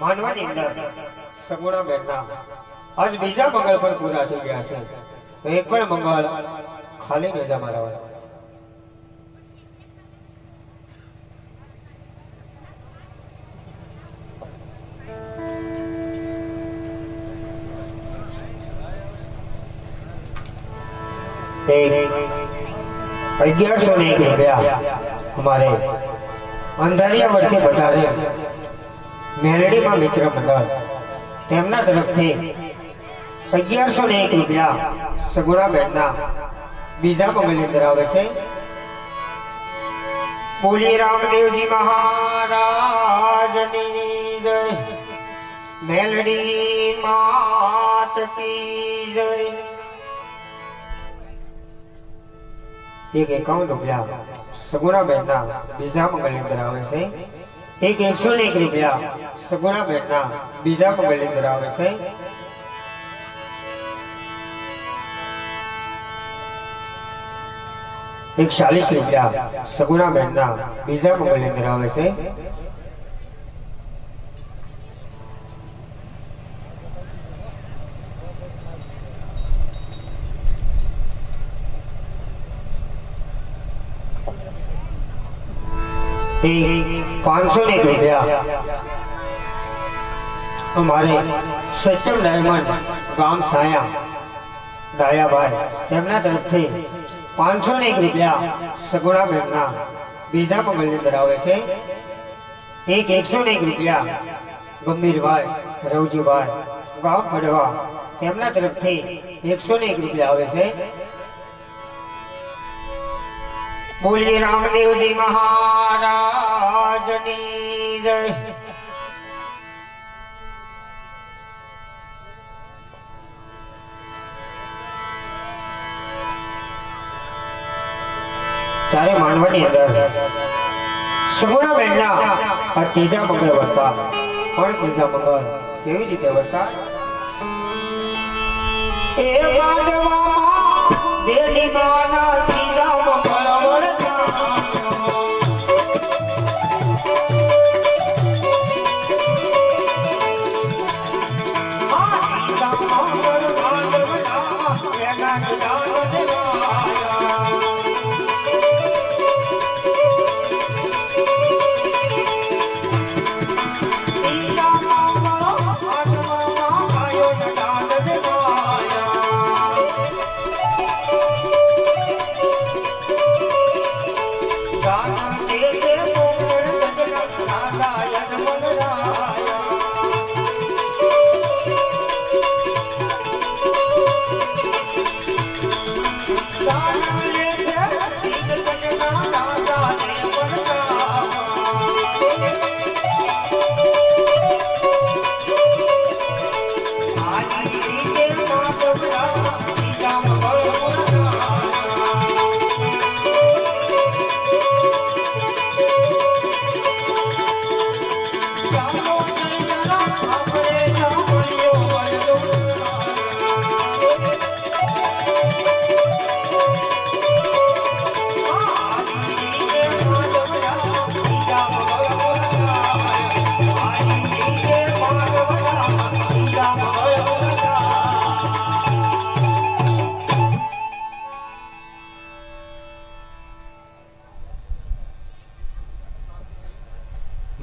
માનવાની અંદર. સગુણા બેનના આજ બીજા મંગળ પણ પૂરા થઈ ગયા છે. તો એક પણ મંગળ ખાલી મેજા મારા અગિયારસો ને એક રૂપિયા અમારે અંધારિયા વર્ષે વધારે. મેલડીમાં મિત્ર મંડળ તેમના તરફથી અગિયારસો ને એક રૂપિયા સગુણા બેનના બીજા મંગલ્ય આવે છે. બોલી રામદેવજી મહારાજની જય. મેલડી માત જય. એક એકાવન રૂપિયા સગુણા બેનના બીજા મંગલ્ય આવે છે. એક એકસો ને એક રૂપિયા સગુણા બેનના બીજા મંગલની અંદર આવે છે એક ચાલીસ રૂપિયા સગુણા બેનના બીજા મંગલની અંદર આવે છે પાંચસો ને એક રૂપિયા અમારે સત્યમ ડાયમંડ ગામ સાયા ડાયાભાઈ તેમના તરફથી પાંચસો ને એક રૂપિયા સગુણા બેનના બીજા મંગલની અંદર આવે છે એક એકસો ને એક રૂપિયા ગંભીરભાઈ રવજીભાઈ ગામ પડવા તેમના તરફથી એકસો ને એક રૂપિયા આવે છે બોલીએ રામદેવજી મહારાજની જય ત્યારે માનવાની અંદર સગુણા બેનના આ ત્રીજા મંગળ વર્તા પણ ત્રીજા મંગળ કેવી રીતે વર્તા? એ માંડવામાં બેની માના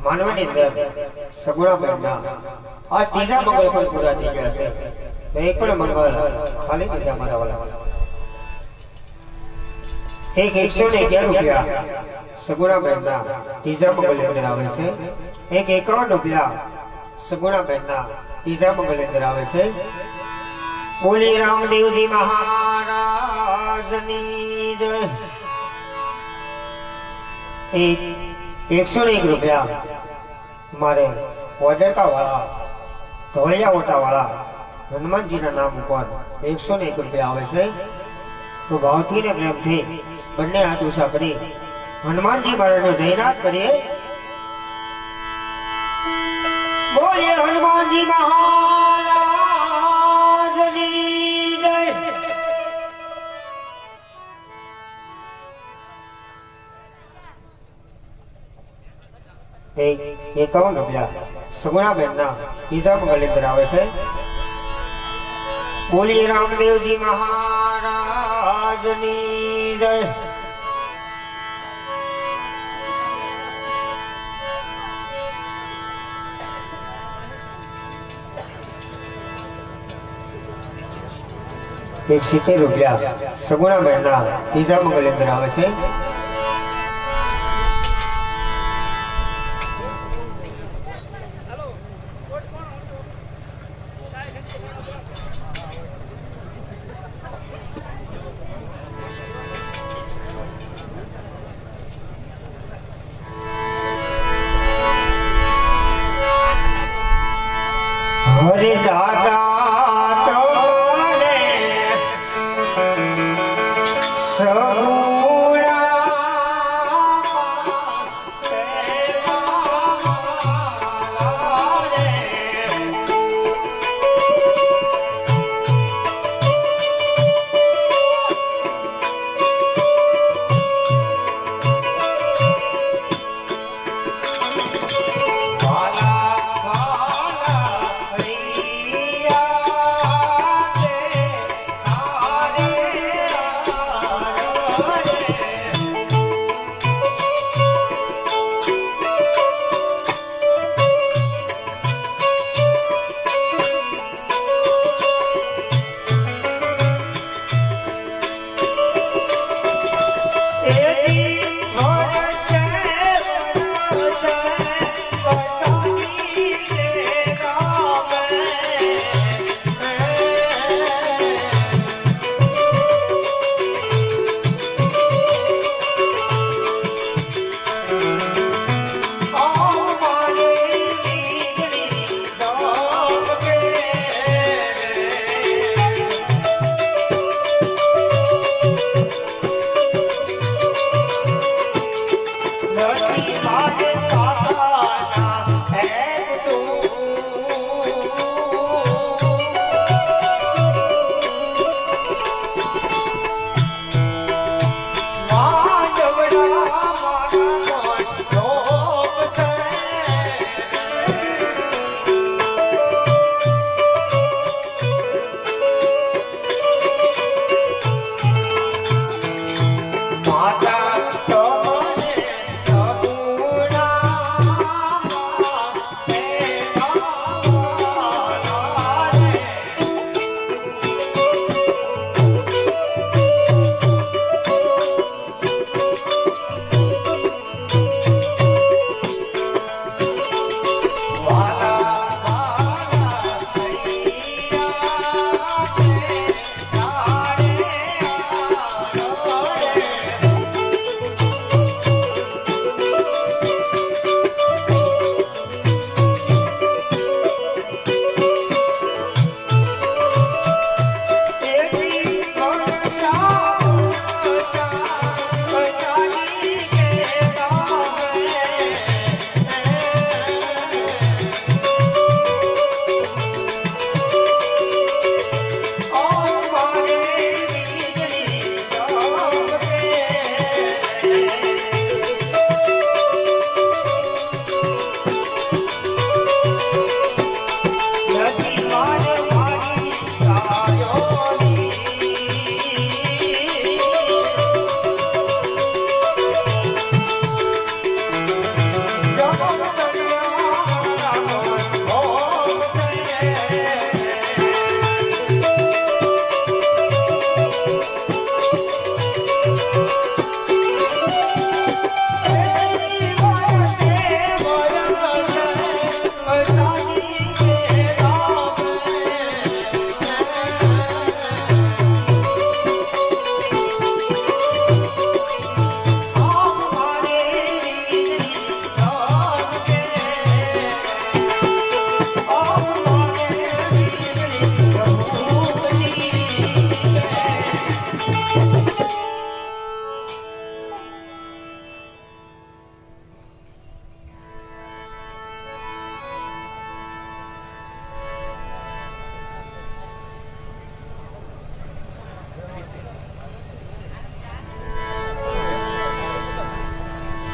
માનવાની અંદર સગુણા બહેનના આ ત્રીજા મંગળ પણ પૂરા થઈ ગયા છે. એક પણ મંગળ ખાલી બીજા મારા વાલા. એક એકસો ને અગિયાર રૂપિયા સગુણા બહેનના ત્રીજા મંગળ અંદર આવે છે. એક એકાવન રૂપિયા સગુણા બહેનના ત્રીજા મંગળ અંદર આવે છે. બોલી રામદેવજી મહારાજની એક એકસો એક રૂપિયા મારે વજરકા વાળા ધોળિયા ઓટા હનુમાનજીના નામ ઉપર એકસો ને એક રૂપિયા આવે છે. તો ભાવથી ને પ્રેમથી બંને હાથ ઉષા કરી હનુમાનજી મહારાજનો જયનાથ કરીએ. બોલીએ હનુમાનજી મહારાજની એક એકાવન રૂપિયા. સગુણાબેનના ત્રીજા પગલે આવે છે. બોલી રામદેવજી મહારાજની એક સિત્તેર રૂપિયા સગુણાબેનના ત્રીજા પગલે ધરાવે છે.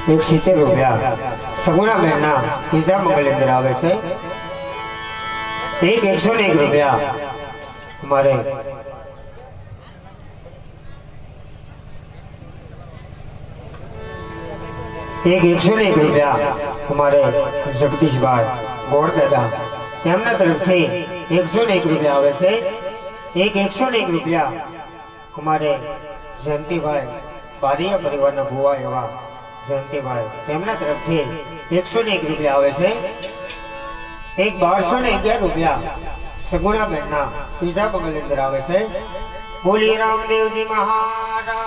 એક સિત્તેર રૂપિયા સગુણાબેનના ત્રીજા મંગલની અંદર આવે છે એક એકસો ને એક રૂપિયા અમારે એક એકસો ને એક રૂપિયા અમારે જગદીશભાઈ ગોળ દાદા તેમના તરફથી એકસો ને એક રૂપિયા આવે છે એક એકસો ને એક રૂપિયા અમારે જયંતિભાઈ બારીયા પરિવારના ભુવા એવા જયંતિભાઈ તેમના તરફથી એકસો ને એક રૂપિયા આવે છે. એક બારસો ને અગિયાર રૂપિયા સગુણાબેનના ત્રીજા પગલની અંદર આવે છે. બોલી રામદેવજી મહા